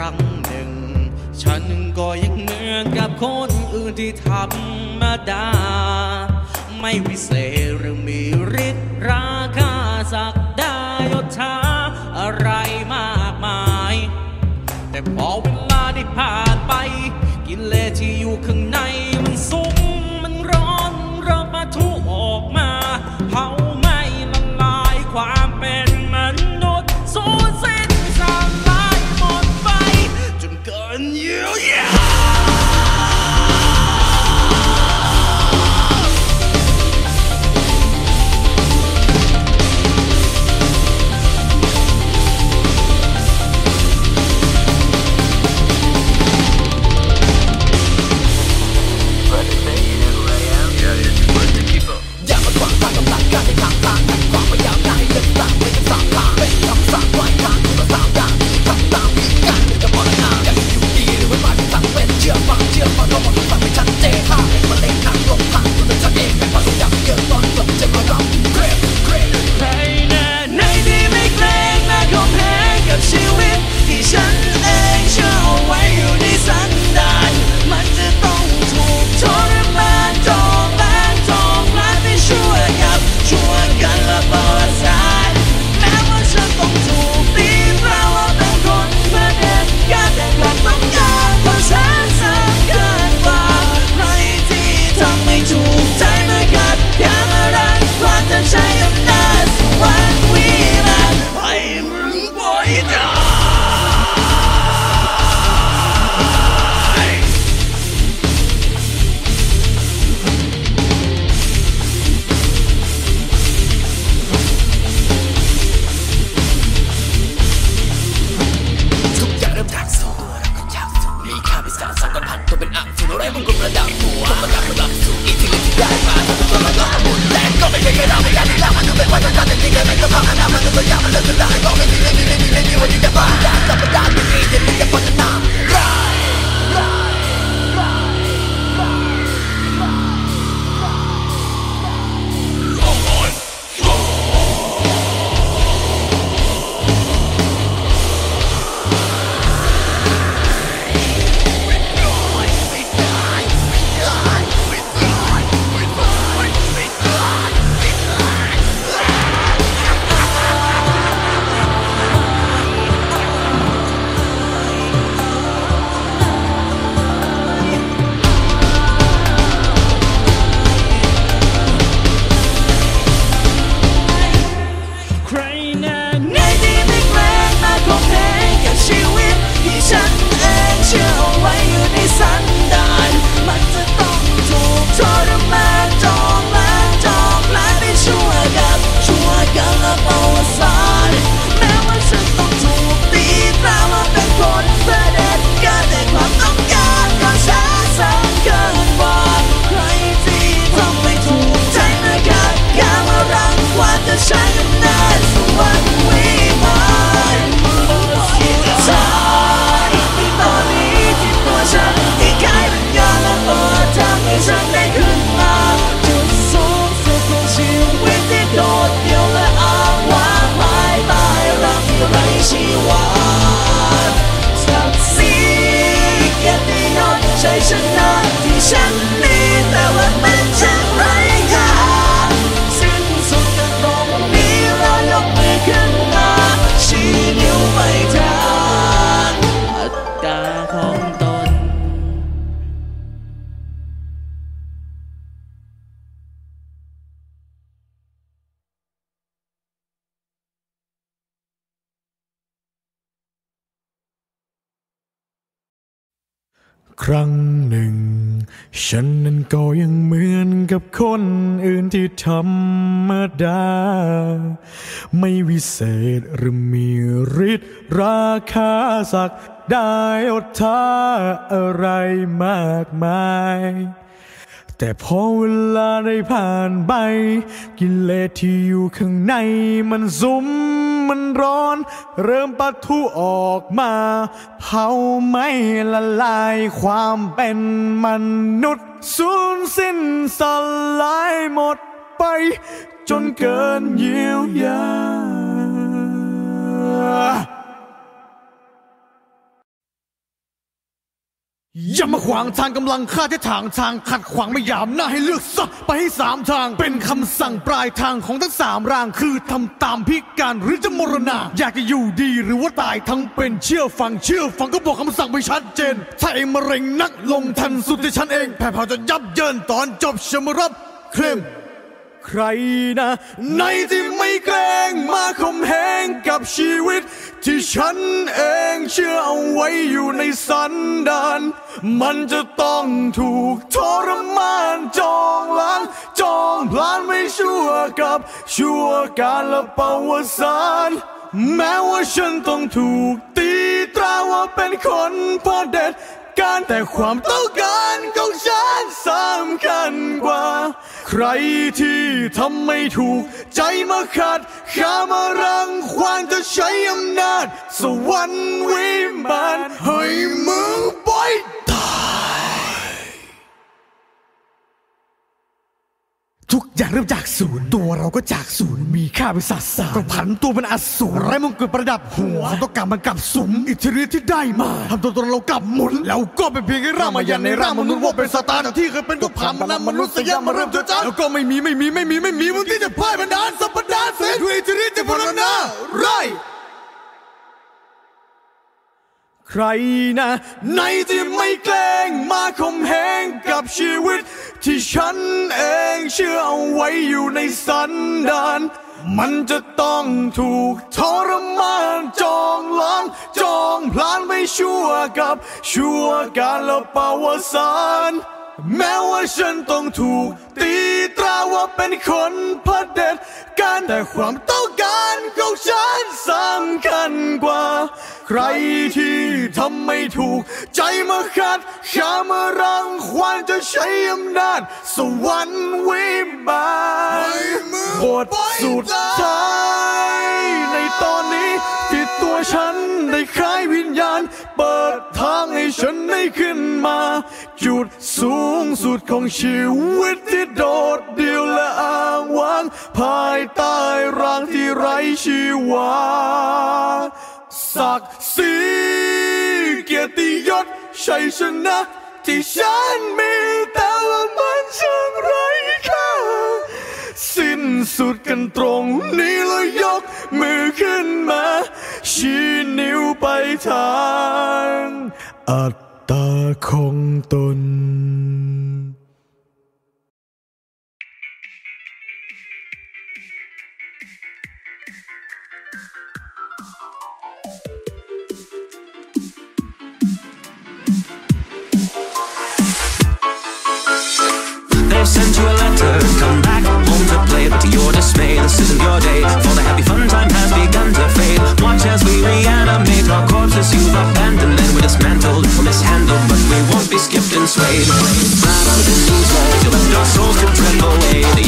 รั้งหนึ่ง ฉันก็ยังเหมือนกับคนอื่นที่ธรรมดา ไม่วิเศษหรือมีฤทธิ์ราคาสักดายศชาอะไรมากมาย แต่พอเวลาได้ผ่านไป กินเลที่อยู่ข้างใน ครั้งหนึ่ง ฉันนั้นก็ยังเหมือนกับคนอื่นที่ธรรมดา ไม่วิเศษหรือมีฤทธิ์ราคาสักได้อดท้าอะไรมากมาย แต่พอเวลาได้ผ่านไป กิเลสที่อยู่ข้างในมันซุ่มมันร้อน เริ่มปะทุออกมา เผาไหม่ละลายความเป็นมนุษย์ สูญสิ้นสลายหมดไป จนเกินเยียวยา อย่ามาขวางทางกำลังข้าที่ทางทางขัดขวางไม่ยามหน้าให้เลือกซะไปให้สามทาง เป็นคำสั่งปลายทางของทั้งสามร่างคือทำตามพิการหรือจะมรณะอยากจะอยู่ดีหรือว่าตายทั้งเป็นเชื่อฟังเชื่อฟังก็บอกคำสั่งไปชัดเจน ถ้าเองมะเร็งนักลงทันสุดที่ฉันเอง แผ่เผาจะยับเยินตอนจบชมรับเคลมใครนะ ในที่ไม่เกรงมาข่มเหงกับชีวิต ที่ฉันเองเชื่อเอาไว้อยู่ในสันดานมันจะต้องถูกทรมานจองล้างจองพลานไม่ชั่วกับ ชั่วการละเปาวสารแม้ว่าฉันต้องถูกตีตราว่าเป็นคนพอเด็ด การแต่ความต้องการของฉัน ใครที่ทำไม่ถูก ใจมาขัดข้ามารังควานจะใช้อำนาจ สวรรค์วิมานให้มึงปล่อยตาย ทุกอย่างเริ่มจากศูนย์ตัวเราก็จากศูนย์มีค่าเป็นสัตว์สารก็ผันตัวเป็นอสูรไร้มงกุฎประดับหัวความต้องการมันกลับสุมอิทธิฤทธิ์ที่ได้มาทำตัวตนเรากลับหมุนแล้วก็เป็นเพียงแค่ร่างมายันในร่างมนุษย์ว่าเป็นสตาร์ที่เคยเป็นก็ผ่านมานำมนุษย์สยามมาเริ่มเจอจ้าแล้วก็ไม่มีไม่มีไม่มีไม่มีมึงที่จะพ่ายบันดาลสัปดาห์เสร็จด้วยอิทธิฤทธิ์จะพลนาไรใครนะ ในที่ไม่เกรงมาข่มเหงกับชีวิต ที่ฉันเองเชื่อเอาไว้อยู่ในสันดานมันจะต้องถูกทรมานจองล้างจองพลานไม่ชั่วกับ ชั่วการละปาวสารแม้ว่าฉันต้องถูกตีตราว่าเป็นคนพระเด็จการแต่ความต้องการของฉันสำคัญกว่า ใครที่ทำไม่ถูก ใจมาขัดข้ามารังควานจะใช้อำนาจสวรรค์วิบากบทสุดท้ายในตอนนี้ที่ตัวฉันได้คลายวิญญาณ เปิดทางให้ฉันได้ขึ้นมา จุดสูงสุดของชีวิตที่โดดเดี่ยวและอ้างว้าง ภายใต้ร่างที่ไร้ชีวา ศักดิ์ศรีเกียรติยศชัยชนะ ที่ฉันมีแต่ว่ามันช่างไร้ค่าสิ้นสุดกันตรงนี้แล้วยกมือขึ้นมา ชี้นิ้วไปทาง อัตตาของตน day. For the happy fun time has begun to fade. Watch as we reanimate our corpses you've abandoned And we're dismantled, mishandled But we won't be skipped and swayed. Flat within these walls, you left our souls to tremble. Away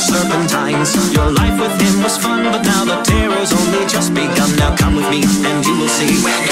serpentines. Your life with him was fun, but now the terror's only just begun. Now come with me, and you will see.